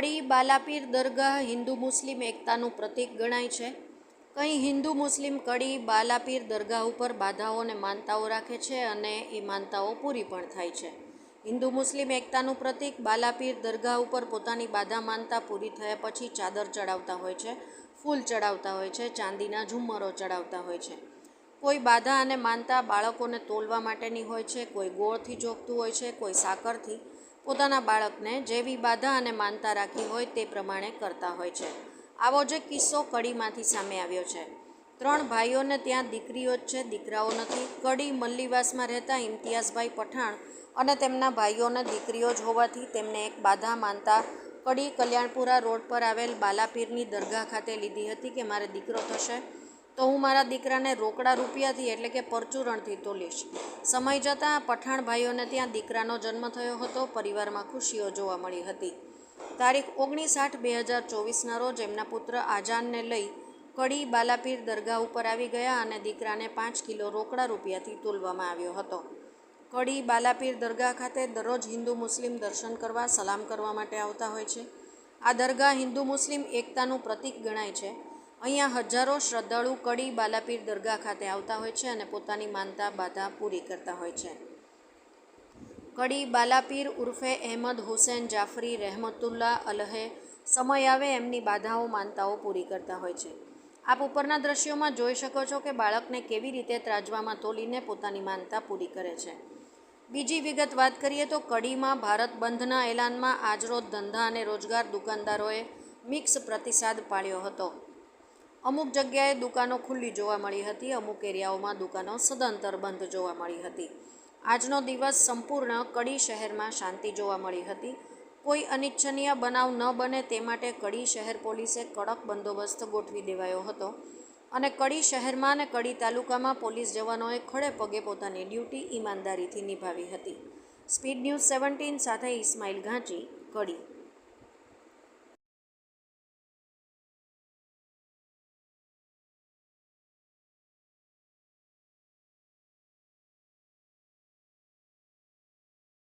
કડી બાલાપીર દરગાહ હિન્દુ મુસ્લિમ એકતાનું પ્રતીક ગણાય છે. કંઈ હિન્દુ મુસ્લિમ કડી બાલાપીર દરગાહ ઉપર બાધાઓને માનતાઓ રાખે છે અને એ માનતાઓ પૂરી પણ થાય છે. હિન્દુ મુસ્લિમ એકતાનું પ્રતીક બાલાપીર દરગાહ ઉપર પોતાની બાધા માનતા પૂરી થયા પછી ચાદર ચડાવતા હોય છે, ફૂલ ચડાવતા હોય છે, ચાંદીના ઝુમ્મરો ચડાવતા હોય છે. કોઈ બાધા અને માનતા બાળકોને તોલવા માટેની હોય છે, કોઈ ગોળથી જોગતું હોય છે, કોઈ સાકરથી. પોતાના બાળકને જેવી બાધા અને માનતા રાખી હોય તે પ્રમાણે કરતા હોય છે. આવો જે કિસ્સો કડીમાંથી સામે આવ્યો છે. ત્રણ ભાઈઓને ત્યાં દીકરીઓ જ છે, દીકરાઓ નથી. કડી મલ્લીવાસમાં રહેતા ઇમ્તિયાઝભાઈ પઠાણ અને તેમના ભાઈઓને દીકરીઓ જ હોવાથી તેમને એક બાધા માનતા કડી કલ્યાણપુરા રોડ પર આવેલ બાલાપીરની દરગાહ ખાતે લીધી હતી કે મારે દીકરો થશે. તો હું મારા દીકરાને રોકડા રૂપિયાથી એટલે કે પરચુરણથી તોલીશ. સમય જતાં પઠાણ ભાઈઓને ત્યાં દીકરાનો જન્મ થયો હતો, પરિવારમાં ખુશીઓ જોવા મળી હતી. તારીખ ઓગણીસ આઠ બે હજાર ચોવીસના રોજ એમના પુત્ર આઝાનને લઈ કડી બાલાપીર દરગાહ ઉપર આવી ગયા અને દીકરાને પાંચ કિલો રોકડા રૂપિયાથી તોલવામાં આવ્યો હતો. કડી બાલાપીર દરગાહ ખાતે દરરોજ હિન્દુ મુસ્લિમ દર્શન કરવા, સલામ કરવા માટે આવતા હોય છે. આ દરગાહ હિન્દુ મુસ્લિમ એકતાનું પ્રતીક ગણાય છે. અહીંયા હજારો શ્રદ્ધાળુ કડી બાલાપીર દરગાહ ખાતે આવતા હોય છે અને પોતાની માનતા બાધા પૂરી કરતા હોય છે. કડી બાલાપીર ઉર્ફે અહેમદ હુસેન જાફરી રહેમતુલ્લા અલહે સમય આવે એમની બાધાઓ, માનતાઓ પૂરી કરતા હોય છે. આપ ઉપરના દ્રશ્યોમાં જોઈ શકો છો કે બાળકને કેવી રીતે ત્રાજવામાં તોલીને પોતાની માનતા પૂરી કરે છે. બીજી વિગત વાત કરીએ તો કડીમાં ભારત બંધના એલાનમાં આજરોજ ધંધા અને રોજગાર દુકાનદારોએ મિક્સ પ્રતિસાદ પાળ્યો હતો. અમુક જગ્યાએ દુકાનો ખુલ્લી જોવા મળી હતી, અમુક એરિયાઓમાં દુકાનો સદંતર બંધ જોવા મળી હતી. આજનો દિવસ સંપૂર્ણ કડી શહેરમાં શાંતિ જોવા મળી હતી. કોઈ અનિચ્છનીય બનાવ ન બને તે માટે કડી શહેર પોલીસે કડક બંદોબસ્ત ગોઠવી દેવાયો હતો અને કડી શહેરમાં અને કડી તાલુકામાં પોલીસ જવાનોએ ખડે પગે પોતાની ડ્યુટી ઈમાનદારીથી નિભાવી હતી. સ્પીડ ન્યૂઝ સેવન્ટીન સાથે ઇસ્માઇલ ઘાંચી, કડી.